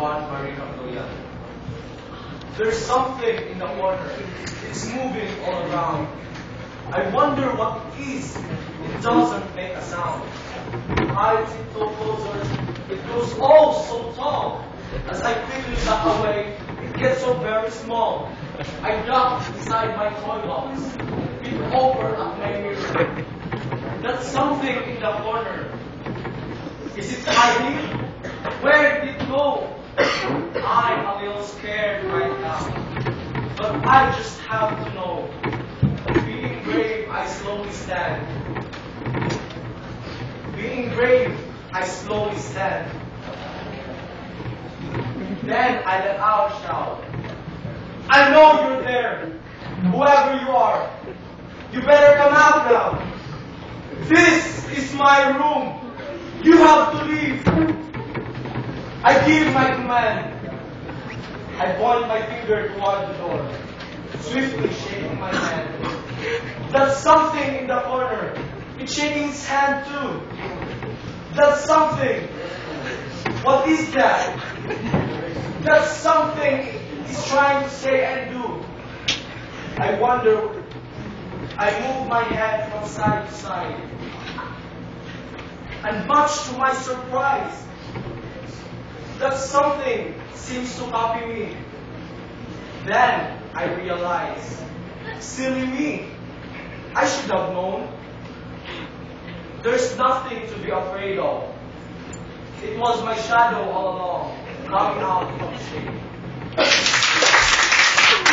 Capdoyan. There's something in the corner. It's moving all around. I wonder what it is. It doesn't make a sound. I tiptoe closer. It grows oh so tall. As I quickly duck away, it gets so very small. I duck beside my toy box. Peek over at my mirror. That's something in the corner. Is it hiding? Where did it go? Scared right now. But I just have to know. Being brave, I slowly stand. Being brave, I slowly stand. Then I let out a shout. I know you're there. Whoever you are. You better come out now. This is my room. You have to leave. I give my command. I point my finger toward the door, swiftly shaking my hand. That's something in the corner. It's shaking his hand too. That's something. What is that? That's something he's trying to say and do. I wonder. I move my head from side to side. And much to my surprise, that something seems to copy me. Then I realize, silly me, I should have known. There's nothing to be afraid of. It was my shadow all along, coming out of shape.